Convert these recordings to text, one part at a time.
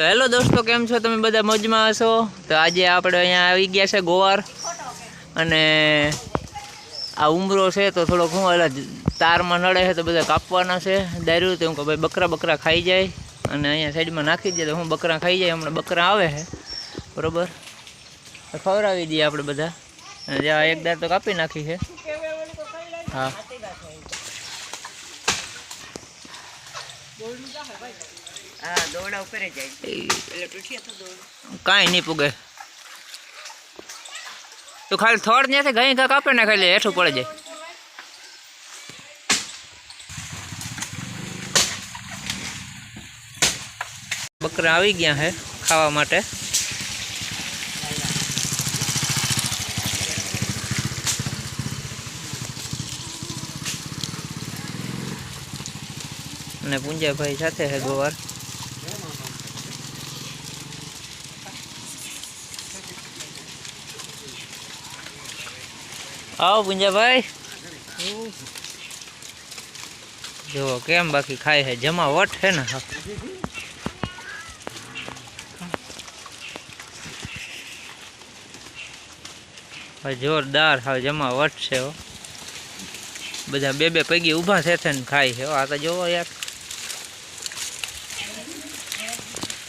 તો હેલો દોસ્તો કેમ છો તમે બધા મોજમાં હશો તો આજે આપણે અહીંયા આવી ગયા છે ગોવાર અને આ ઉમરો છે તો થોડોક હું એટલે તારમાં નડે છે તો બધા કાપવાના છે દારૂ તો હું કે ભાઈ બકરા બકરા ખાઈ જાય અને અહીંયા સાઈડમાં નાખી દે તો હું બકરા ખાઈ જાય હમણાં બકરા આવે છે બરાબર ખવડાવી દઈએ આપણે બધા અને જ્યાં એક એકદાર તો કાપી નાખી છે હા દોડું જાવ ભાઈ આ દોડા ઉપર જઈ એ લે ટૂઠીયા તો દોડું કાઈ નઈ પોગાય તો ખાઈ થોડ નયાથી ગાય કાક આપે ને ખલે હેઠું પડી જાય બકરા આવી ગયા છે ખાવા માટે ने पूंजा भाई साथे है दो बार आओ पूंजा भाई जो केम बाकी खाए है जमा वट है ना भाई जोरदार हाँ जमा वट से हो बजा बे बे पैगी उभा थे खाई है आता जो यार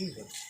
ঠিক আছে